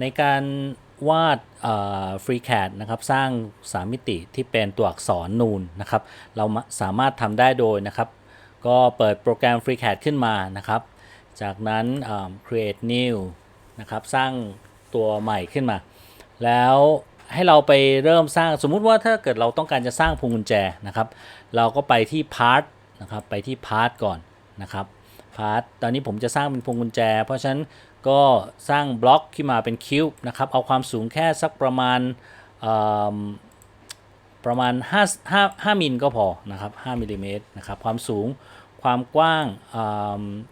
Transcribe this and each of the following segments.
ในการวาดฟรีแคดนะครับสร้าง3มิติที่เป็นตัวอักษรนูนนะครับเราสามารถทำได้โดยนะครับ ก็เปิดโปรแกรม FreeCAD ขึ้นมานะครับ จากนั้น create new นะครับสร้างตัวใหม่ขึ้นมา แล้วให้เราไปเริ่มสร้างสมมุติว่าถ้าเกิดเราต้องการจะสร้างพวงกุญแจนะครับ เราก็ไปที่ part นะครับไปที่ part ก่อนนะครับ part ตอนนี้ผมจะสร้างเป็นพวงกุญแจ เพราะฉะนั้นก็สร้างบล็อกขึ้นมาเป็นคิวบ์นะครับ เอาความสูงแค่สักประมาณเอิ่มประมาณ5 5 5มิลก็พอนะครับ5มิลลิเมตรนะครับ ความสูงความกว้าง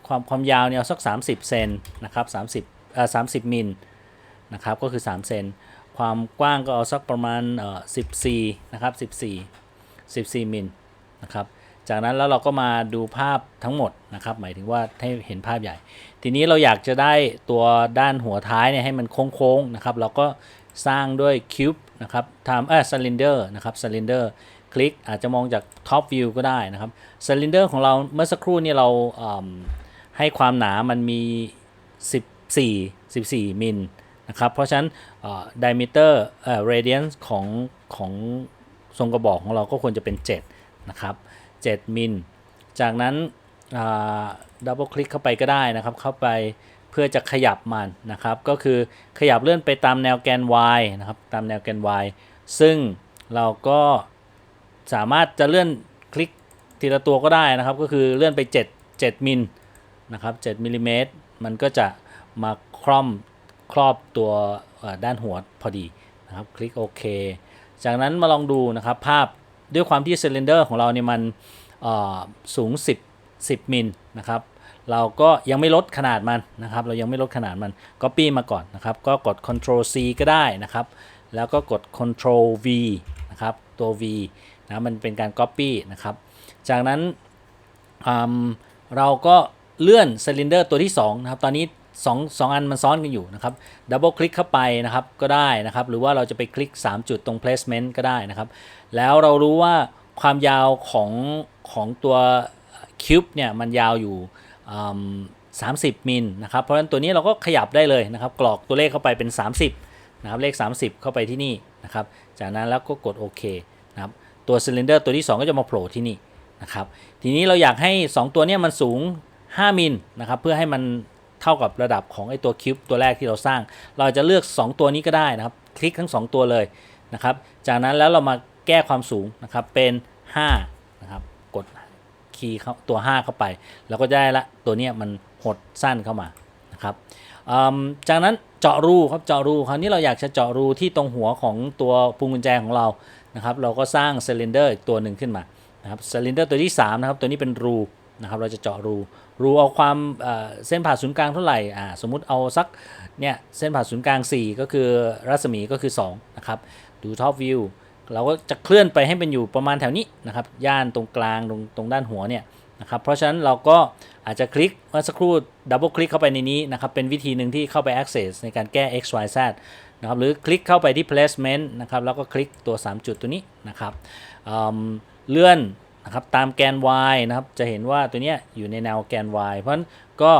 ความความยาวเนี่ยสัก 30 เซนนะครับ30เอ่อ30 มิลนะครับ ก็คือ 3 เซน ความกว้างก็เอาสักประมาณเอ่อ14 นะครับ 14 14 มิลนะครับ จากนั้นแล้วเราก็มาดูภาพทั้งหมดนะครับ หมายถึงว่าให้เห็นภาพใหญ่ ทีนี้เราอยากจะได้ตัวด้านหัวท้ายเนี่ยให้มันโค้งๆนะครับ เราก็สร้างด้วยคิวบ์นะครับทำเออซลินเดอร์นะครับซลินเดอร์คลิกอาจจะมองจากท็อปวิวก็ได้นะครับซลินเดอร์ของเราเมื่อสักครู่นี่เราให้ความหนามันมี 14 14 มิลนะครับเพราะฉะนั้นดิมิเตอร์เรเดียนของของทรงกระบอกของเราก็ควรจะเป็น 7 นะครับ 7 มิล จากนั้นดับเบิลคลิกเข้าไปก็ได้นะครับ เข้าไปเพื่อจะขยับมันนะครับ ก็คือขยับเลื่อนไปตามแนวแกน y นะครับ ตามแนวแกน y ซึ่งเราก็สามารถจะเลื่อนคลิกทีละตัวก็ได้นะครับ ก็คือเลื่อนไป 7 7มิลนะครับ7มิลลิเมตรมันก็จะมาคล่อมครอบตัวด้านหัวพอดีนะครับ คลิกโอเค จากนั้นมาลองดูนะครับภาพ ด้วยความที่ซิลินเดอร์ของเราเนี่ยมันสูง 10 10มิลนะครับเราก็ยังไม่ลดขนาดมันนะครับ เรายังไม่ลดขนาดมัน Copy มาก่อนนะครับ ก็กด Ctrl C ก็ได้นะครับ แล้วก็กด Ctrl V นะครับ ตัว V นะมันเป็นการ Copy นะครับ จากนั้นเราก็เลื่อนซิลินเดอร์ตัวที่2นะครับ ตอนนี้ 2 2อันมันซ้อนกันอยู่นะครับดับเบิลคลิกเข้าไปนะครับก็ได้นะครับ หรือว่าเราจะไปคลิก 3 จุดตรง placement ก็ได้นะครับ แล้วเรารู้ว่าความยาวของของตัวคิวบ์เนี่ยมันยาวอยู่อืม30 มิลนะครับ เพราะฉะนั้นตัวนี้เราก็ขยับได้เลยนะครับ กรอกตัวเลขเข้าไปเป็น 30นะครับ เลข 30 เข้าไปที่นี่นะครับ จากนั้นแล้วก็กดโอเคนะครับ ตัวซิลินเดอร์ตัวที่ 2 ก็จะมาโผล่ที่นี่นะครับ ทีนี้เราอยากให้ 2 ตัวนี้มันสูง 5 มิลนะครับ เพื่อให้มัน เท่ากับระดับของไอตัวคิวบ์ตัวแรกที่เราสร้าง เราจะเลือก 2 ตัวนี้ก็ได้นะครับ คลิกทั้ง 2 ตัวเลยนะครับ จากนั้นแล้วเรามาแก้ความสูงนะครับเป็น5นะครับกดคีย์เขาตัว 5 เข้าไปแล้วก็ได้ละตัวนี้มันหดสั้นเข้ามานะครับจากนั้นเจาะรูครับเจาะรูคราวนี้เราอยากจะเจาะรูที่ตรงหัวของตัวพวงกุญแจของเรานะครับ เราก็สร้างซิลินเดอร์อีกตัวหนึ่งขึ้นมานะครับซิลินเดอร์ตัวที่3นะครับตัวนี้เป็นรูนะครับเราจะเจาะรู รูเอาความเส้นผ่าศูนย์กลางเท่าไหร่อ่าสมมุติเอาสักเนี่ยเส้นผ่าศูนย์กลาง 4 ก็คือรัศมีก็คือ2นะครับดูท็อปวิวเราก็จะเคลื่อนไปให้เป็นอยู่ประมาณแถวนี้นะครับย่านตรงกลางตรงตรงด้านหัวเนี่ยนะครับเพราะฉะนั้นเราก็อาจจะคลิกเมื่อสักครู่ดับเบิลคลิกเข้าไปในนี้นะครับเป็นวิธีหนึ่งที่เข้าไป access ในการแก้ x y z นะครับหรือคลิกเข้าไปที่ placement นะครับแล้วก็คลิกตัว 3 จุดตัวนี้นะครับอืมเลื่อน นะครับตามแกน y นะครับจะเห็นว่าตัวเนี้ยอยู่ในแนวแกน y เพราะฉะนั้นก็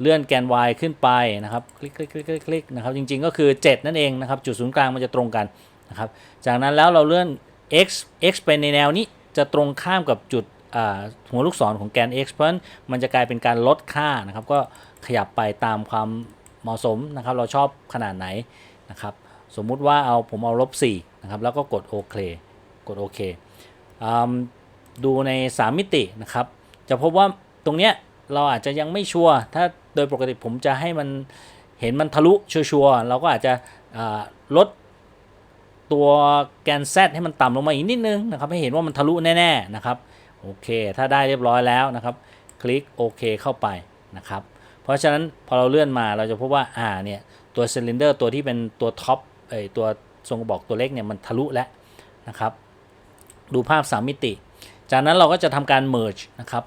เลื่อนแกน y ขึ้นไปนะครับคลิกคลิกคลิกคลิกนะครับจริงๆก็คือ 7 นั่นเองนะครับจุดศูนย์กลางมันจะตรงกันนะครับจากนั้นแล้วเราเลื่อน x x ไปในแนวนี้จะตรงข้ามกับจุดหัวลูกศรของแกน x เพราะนั้นมันจะกลายเป็นการลดค่านะครับก็ขยับไปตามความเหมาะสมนะครับเราชอบขนาดไหนนะครับสมมุติว่าเอาผมเอาลบ4นะครับแล้วก็กดโอเคกดโอเค ดูใน 3 มิตินะครับ จะพบว่าตรงเนี้ยเราอาจจะยังไม่ชัวร์ถ้าโดยปกติผมจะให้มันเห็นมันทะลุชัวร์ๆเราก็อาจจะลดตัวแกน Z ให้มันต่ำลงมาอีกนิดนึงนะครับให้เห็นว่ามันทะลุแน่ๆนะครับโอเค ถ้าได้เรียบร้อยแล้วนะครับ คลิกโอเคเข้าไปนะครับ เพราะฉะนั้นพอเราเลื่อนมาเราจะพบว่าอ่าเนี่ยตัวซิลินเดอร์ตัวที่เป็นตัวท็อปเอ้ยตัวทรงกระบอกตัวเล็กเนี่ยมันทะลุแล้วนะครับ ดูภาพ 3 มิติ จากนั้นเราก็จะทำการ merge นะครับ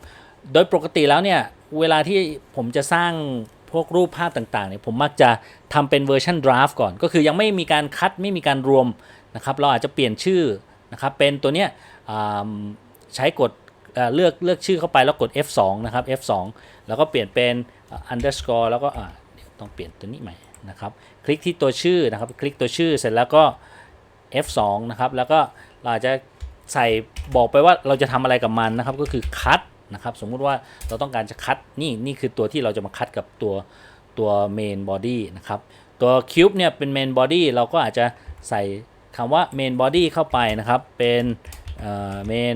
โดยปกติแล้วเนี่ยเวลาที่ผมจะสร้างพวกรูปภาพต่างๆเนี่ยผมมักจะทำเป็นเวอร์ชัน draft ก่อน ก็คือยังไม่มีการคัดไม่มีการรวมนะครับ เราอาจจะเปลี่ยนชื่อนะครับเป็นตัวเนี้ยใช้กดเเลือกเลือกชื่อเข้าไปแล้วกด F2 นะครับ F2 แล้วก็เปลี่ยนเป็น underscore แล้วก็ต้องเปลี่ยนตัวนี้ใหม่นะครับ คลิกที่ตัวชื่อนะครับ คลิกตัวชื่อเสร็จแล้วก็ F2 นะครับ แล้วก็เราจะ ใส่บอกไปว่าเราจะทำอะไรกับมันนะครับก็คือคัดนะครับสมมุติว่าเราต้องการจะคัดนี่นี่คือตัวที่เราจะมาคัดกับตัวตัวเมนบอดี้นะครับตัวคิวบ์เนี่ยเป็นเมนบอดี้เราก็อาจจะใส่คำว่าเมนบอดี้เข้าไปนะครับเป็นเมน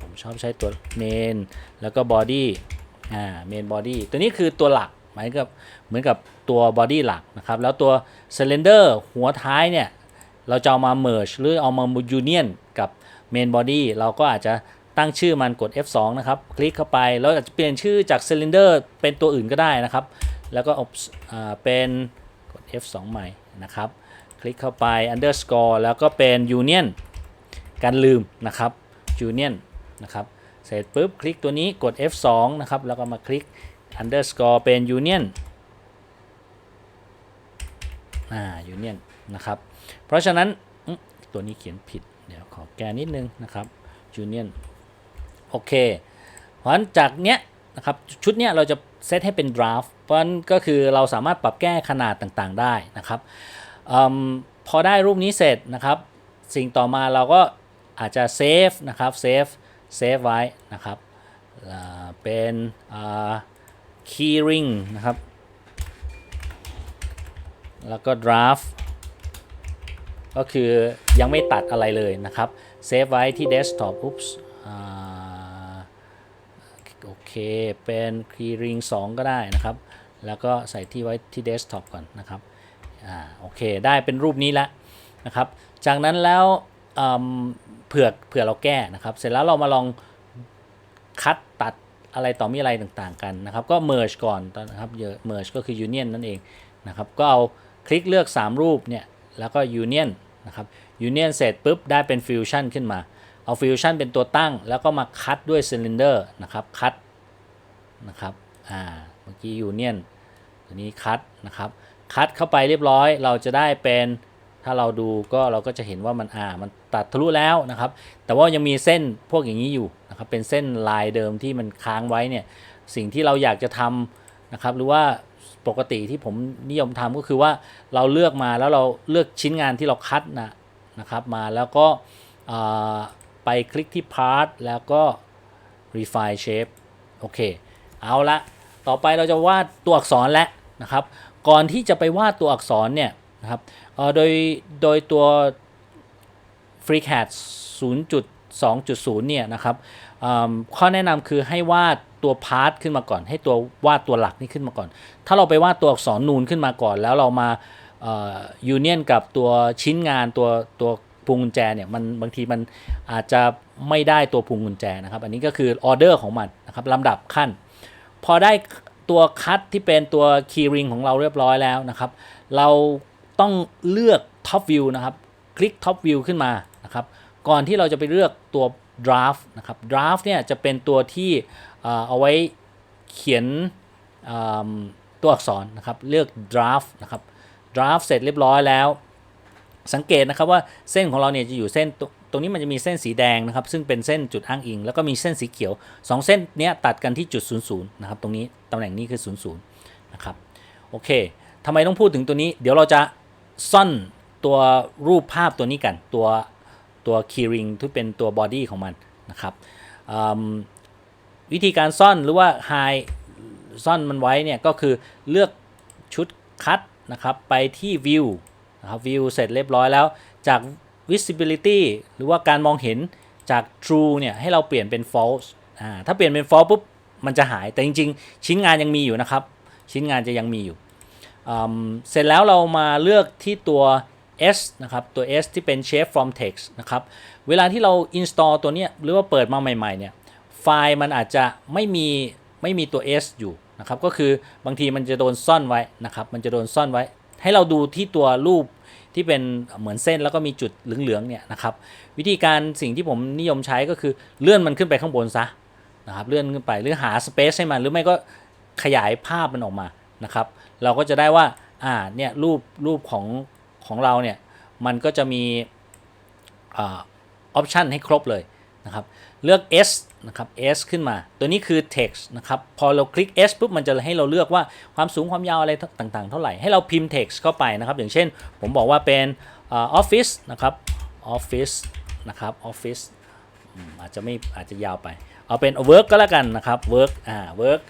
ผมชอบใช้ตัวเมนแล้วก็บอดี้อ่าเมนบอดี้ตัวนี้คือตัวหลักหมายกับเหมือนกับตัวบอดี้หลักนะครับแล้วตัว Cylinder หัวท้ายเนี่ยเราจะเอามา merge หรือเอามา union กับ main body เราก็อาจจะตั้งชื่อมันกด F2 นะครับ คลิกเข้าไป แล้วอาจจะเปลี่ยนชื่อจาก cylinder เป็นตัวอื่นก็ได้นะครับ แล้วก็เป็นกด F2 ใหม่นะครับ คลิกเข้าไป underscore แล้วก็เป็น union การลืมนะครับ union นะครับ เสร็จปุ๊บคลิกตัวนี้กด F2 นะครับ แล้วก็มาคลิก underscore เป็น union อ่า union นะครับ เพราะฉะนั้นตัวนี้เขียนผิด เดี๋ยวขอแก้นิดนึงนะครับ union โอเค เพราะฉะนั้นจากเนี้ยนะครับชุดเนี้ยเราจะเซตให้เป็น draft เพราะนั้นก็คือเราสามารถปรับแก้ขนาดต่างๆได้นะครับอมพอได้รูปนี้เสร็จนะครับ สิ่งต่อมาเราก็อาจจะเซฟนะครับเซฟเซฟไว้นะครับอ่าเป็นอ่า keyring นะครับ แล้วก็ draft ก็คือยังไม่ตัดอะไรเลยนะครับ เซฟไว้ที่ desktop อุ๊ปส์โอเค เป็น keyring 2 ก็ได้นะครับ แล้วก็ใส่ที่ไว้ที่ desktop ก่อนนะครับอ่าโอเค ได้เป็นรูปนี้แล้วนะครับ จากนั้นแล้วเผื่อเผื่อเราแก้นะครับ เสร็จแล้วเรามาลองคัดตัดอะไรต่อมีอะไรต่างๆกันนะครับ ก็ merge ก่อนนะครับ merge ก็คือ union นั่นเองนะครับ ก็เอาคลิกเลือก 3 รูปเนี่ย แล้วก็ union นนะครับ union เสร็จปุ๊บได้เป็น fusion ขึ้นมา เอา fusion เป็นตัวตั้ง แล้วก็มาคัดด้วย cylinder นะครับคัดนะครับอ่าเมื่อกี้ union ตัวนี้คัดนะครับคัดเข้าไปเรียบร้อย เราจะได้เป็นถ้าเราดูก็เราก็จะเห็นว่ามันอ่ามันตัดทะลุแล้วนะครับ แต่ว่ายังมีเส้นพวกอย่างนี้อยู่นะครับเป็นเส้นลายเดิมที่มันค้างไว้เนี่ยสิ่งที่เราอยากจะทำนะครับหรือว่า ปกติที่ผมนิยมทำก็คือว่าเราเลือกมาแล้วเราเลือกชิ้นงานที่เราคัดนะนะครับมาแล้วก็ไปคลิกที่ part แล้วก็ refine shape โอเค เอาละ ต่อไปเราจะวาดตัวอักษรแล้วนะครับ ก่อนที่จะไปวาดตัวอักษรเนี่ยนะครับโดย โดยตัว FreeCAD 0.2.0 เนี่ยนะครับข้อแนะนำคือให้วาด ตัวพาร์ทขึ้นมาก่อน ให้ตัววาดตัวหลักนี่ขึ้นมาก่อน ถ้าเราไปวาดตัวอักษรนูนขึ้นมาก่อน แล้วเรามายูเนียนกับตัวชิ้นงานตัวตัวพวงกุญแจเนี่ยมันบางทีมันอาจจะไม่ได้ตัวพวงกุญแจนะครับ อันนี้ก็คือออเดอร์ของมันนะครับลำดับขั้น พอได้ตัวคัดที่เป็นตัว key ring ของเราเรียบร้อยแล้วนะครับ เราต้องเลือก top view นะครับ คลิก top view ขึ้นมานะครับ ก่อนที่เราจะไปเลือกตัว draft นะครับ draft เนี่ยจะเป็นตัวที่ เอาไว้เขียนตัวอักษรนะครับ เลือก draft นะครับ draft เสร็จเรียบร้อยแล้ว สังเกตนะครับว่าเส้นของเราเนี่ยจะอยู่เส้นตรงนี้มันจะมีเส้นสีแดงนะครับ ซึ่งเป็นเส้นจุดอ้างอิง แล้วก็มีเส้นสีเขียว 2 เส้นเนี้ยตัดกันที่จุด 00นะครับ ตรงนี้ตำแหน่งนี้คือ 00นะครับ โอเคทำไมต้องพูดถึงตัวนี้ เดี๋ยวเราจะซ่อนตัวรูปภาพตัวนี้กัน ตัวตัว keyring ที่เป็นตัว body ของมันนะครับ วิธีการซ่อนหรือว่า hide ซ่อนมันไว้เนี่ยก็คือเลือกชุดคัดนะครับไปที่ view นะครับ view เสร็จเรียบร้อยแล้ว จาก visibility หรือว่าการมองเห็นจาก true เนี่ยให้เราเปลี่ยนเป็น false อ่าถ้าเปลี่ยนเป็น false ปุ๊บมันจะหายแต่จริง ๆ ชิ้นงานยังมีอยู่นะครับ ชิ้นงานจะยังมีอยู่ เสร็จแล้วเรามาเลือกที่ตัว S นะครับ ตัว S ที่เป็น shape from text นะครับ เวลาที่เรา install ตัวเนี้ยหรือว่าเปิดมาใหม่ ๆ เนี่ย ไฟล์มันอาจจะไม่มีไม่มีตัว S อยู่นะครับก็คือบางทีมันจะโดนซ่อนไว้นะครับมันจะโดนซ่อนไว้ ให้เราดูที่ตัวรูปที่เป็นเหมือนเส้นแล้วก็มีจุดเหลืองๆเนี่ยนะครับวิธีการสิ่งที่ผมนิยมใช้ก็คือเลื่อนมันขึ้นไปข้างบนซะนะครับเลื่อนขึ้นไปหรือหา space ให้มันหรือไม่ก็ขยายภาพมันออกมานะครับ เราก็จะได้ว่าอ่าเนี่ยรูปรูปของของเราเนี่ยมันก็จะมีออปชันให้ครบเลย นะครับเลือก S นะครับ S ขึ้นมา ตัวนี้คือ text นะครับพอเราคลิก S ปุ๊บมันจะให้เราเลือกว่าความสูงความยาวอะไรต่างๆ เท่าไหร่ให้เราพิมพ์ text เข้าไปนะครับ อย่างเช่น ผมบอกว่าเป็นออฟฟิศนะครับ office นะครับ office อาจจะไม่อาจจะยาวไป เอาเป็น work ก็แล้วกันนะครับ work อ่า work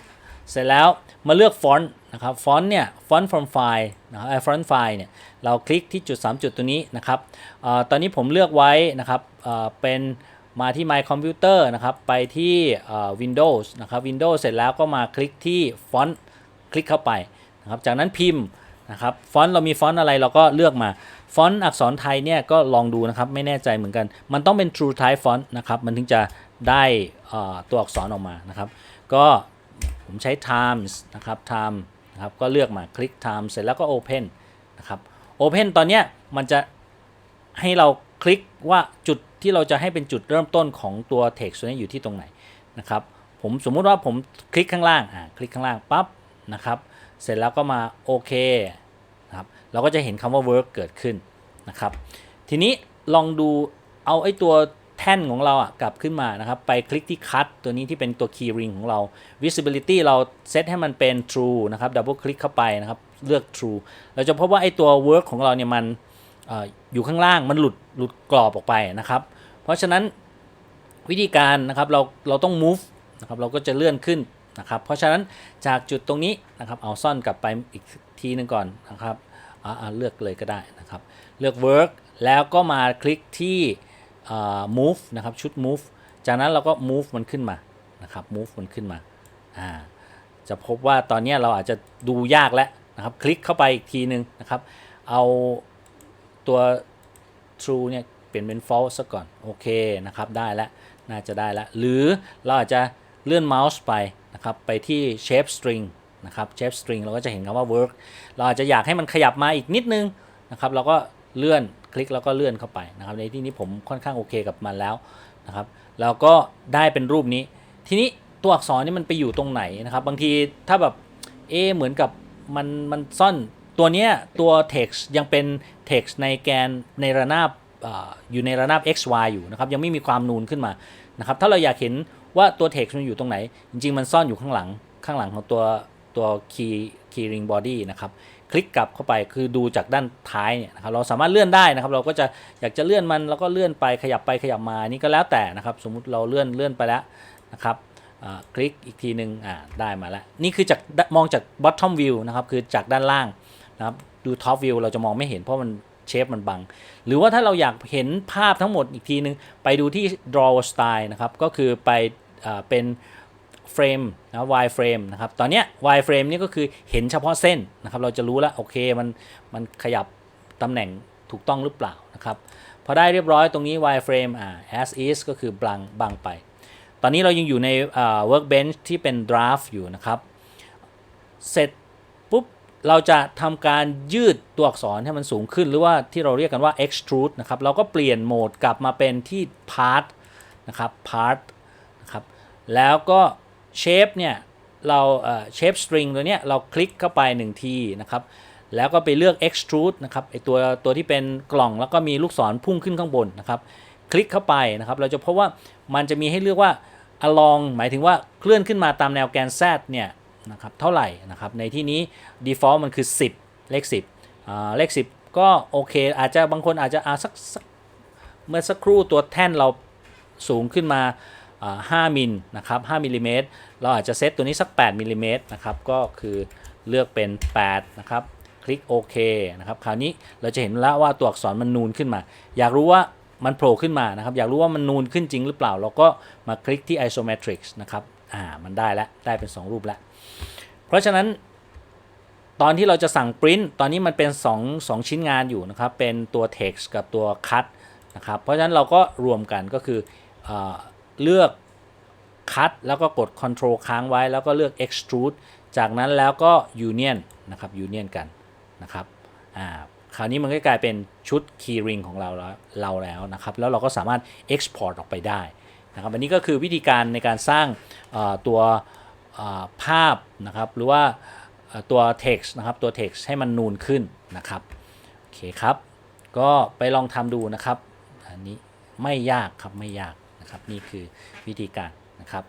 เสร็จแล้วมาเลือกฟอนต์นะครับฟอนต์เนี่ยฟอนต์ from file นะครับฟอนต์ไฟล์เนี่ยเราคลิกที่จุด 3 จุดตัวนี้นะครับอตอนนี้ผมเลือกไว้นะครับเป็น มาที่ My Computer นะครับ ไปที่เอ่อ Windows นะครับ Windows เสร็จแล้วก็มาคลิกที่ฟอนต์คลิกเข้าไปนะครับ จากนั้นพิมพ์นะครับ ฟอนต์เรามีฟอนต์อะไรเราก็เลือกมา ฟอนต์อักษรไทยเนี่ยก็ลองดูนะครับ ไม่แน่ใจเหมือนกัน มันต้องเป็น True Type Font นะครับ มันถึงจะได้อ่อตัวอักษรออกมานะครับ ก็ผมใช้ Times นะครับ Time นะครับ ก็เลือกมาคลิก Time เสร็จแล้วก็ Open นะครับ Open ตอนเนี้ยมันจะให้เรา คลิกว่าจุดที่เราจะให้เป็นจุดเริ่มต้นของตัว text ตัวนี้อยู่ที่ตรงไหนนะครับผมสมมุติว่าผมคลิกข้างล่างอ่าคลิกข้างล่างปั๊บนะครับเสร็จแล้วก็มาโอเคนะครับเราก็จะเห็นคำว่า work เกิดขึ้นนะครับทีนี้ลองดูเอาไอ้ตัวแท่นของเราอะกลับขึ้นมานะครับ ไปคลิกที่ cut ตัวนี้ที่เป็นตัว key ring ของเรา visibility เราเซตให้มันเป็น true นะครับ double click เข้าไปนะครับ เลือก true เราจะพบว่าไอ้ตัว work ของเราเนี่ยมัน อยู่ข้างล่างมันหลุดหลุดกรอบออกไปนะครับ เพราะฉะนั้นวิธีการนะครับเราเราต้อง move นะครับเราก็จะเลื่อนขึ้นนะครับ เพราะฉะนั้นจากจุดตรงนี้นะครับเอาซ่อนกลับไปอีกทีนึงก่อนนะครับอ่าอ่าเลือกเลยก็ได้นะครับ เลือก work แล้วก็มาคลิกที่ move นะครับชุด move จากนั้นเราก็ move มันขึ้นมานะครับ move มันขึ้นมาอ่าจะพบว่าตอนนี้เราอาจจะดูยากแล้วนะครับ คลิกเข้าไปอีกทีนึงนะครับ เอา ตัว true เนี่ยเปลี่ยนเป็น false ซะก่อน โอเคนะครับ ได้แล้ว น่าจะได้แล้ว หรือเราอาจจะเลื่อนเมาส์ไปนะครับ ไปที่ shape string นะครับ shape string เราก็จะเห็นคำว่า work เราอาจจะอยากให้มันขยับมาอีกนิดนึงนะครับ เราก็เลื่อนคลิกแล้วก็เลื่อนเข้าไปนะครับ ในที่นี้ผมค่อนข้างโอเคกับมันแล้วนะครับ แล้วก็ได้เป็นรูปนี้ ทีนี้ตัวอักษรนี่มันไปอยู่ตรงไหนนะครับ บางทีถ้าแบบ เอเหมือนกับมันมันซ่อน ตัวเนี้ยตัว text ยังเป็น text ในแกนในระนาบออยู่ในระนาบ x y อยู่นะครับยังไม่มีความนูนขึ้นมานะครับถ้าเราอยากเห็นว่าตัว text มันอยู่ตรงไหน จริง ๆ มันซ่อนอยู่ข้างหลังข้างหลังของตัวตัว key key ring body นะครับคลิกกลับเข้าไปคือดูจากด้านท้ายเนี่ยนะครับเราสามารถเลื่อนได้นะครับ เราก็จะอยากจะเลื่อนมันแล้วก็เลื่อนไปขยับไปขยับมานี่ก็แล้วแต่นะครับ สมมุติเราเลื่อนเลื่อนไปแล้วนะครับคลิกอีกทีหนึ่งอ่าได้มาแล้ว นี่คือจากมองจาก bottom view นะครับคือจากด้านล่าง นะครับดู top view เราจะมองไม่เห็นเพราะมันเชฟมันบัง หรือว่าถ้าเราอยากเห็นภาพทั้งหมดอีกทีหนึ่งไปดูที่ draw style นะครับ ก็คือไปอเป็นเฟรมนะ y frame นะครับ ตอนเนี้ย y frame นี่ก็คือเห็นเฉพาะเส้นนะครับ เราจะรู้แล้วโอเคมันมันขยับตำแหน่งถูกต้องหรือเปล่านะครับ พอได้เรียบร้อยตรงนี้ y frame อ่า as is ก็คือบังบังไป ตอนนี้เรายังอยู่ใน workbench ที่เป็น draft อยู่นะครับ เสร็จ เราจะทำการยืดตัวอักษรให้มันสูงขึ้น หรือว่าที่เราเรียกกันว่า extrude นะครับ เราก็เปลี่ยนโหมดกลับมาเป็นที่ part นะครับ part นะครับ แล้วก็ shape เนี่ย เราเอ่อ shape string ตัวเนี้ยเราคลิกเข้าไป1ทีนะครับ แล้วก็ไปเลือก extrude นะครับไอตัวตัวที่เป็นกล่องแล้วก็มีลูกศรพุ่งขึ้นข้างบนนะครับ คลิกเข้าไปนะครับ เราจะพบว่ามันจะมีให้เลือกว่า along หมายถึงว่าเคลื่อนขึ้นมาตามแนวแกน z เนี่ย นะครับเท่าไหร่นะครับในที่นี้ default มันคือ 10 เลข 10เลข 10 ก็โอเค อาจจะบางคนอาจจะอาสักสกเมื่อสักครู่ตัวแท่นเราสูงขึ้นมาอ่า5มิลนะครับ5มิลลิเมตรเราอาจจะเซตตัวนี้สัก 8มิลลิเมตรนะครับก็คือเลือกเป็น 8 นะครับ คลิกโอเคนะครับคราวนี้เราจะเห็นแล้วว่าตัวอักษรมันนูนขึ้นมา อยากรู้ว่ามันโผล่ขึ้นมานะครับ อยากรู้ว่ามันนูนขึ้นจริงหรือเปล่า เราก็มาคลิกที่ isometrics นะครับ อ่า มันได้แล้ว ได้เป็น 2 รูปแล้ว เพราะฉะนั้นตอนที่เราจะสั่งปริ้นตอนนี้มันเป็น2 2ชิ้นงานอยู่นะครับ เป็นตัว text กับตัว cut นะครับ เพราะฉะนั้นเราก็รวมกันก็คือเอเลือก cut แล้วก็กด control ค้างไว้แล้วก็เลือก extrude จากนั้นแล้วก็ union นะครับ union กันนะครับอ่าคราวนี้มันก็กลายเป็นชุด key ring ของเราแล้วเราแล้วนะครับ แล้วเราก็สามารถ export ออกไปได้นะครับ อันนี้ก็คือวิธีการในการสร้างตัว ภาพนะครับหรือว่าตัว text นะครับตัว text ให้มันนูนขึ้นนะครับโอเคครับ ก็ไปลองทำดูนะครับ อันนี้ไม่ยากครับไม่ยากนะครับนี่คือวิธีการนะครับ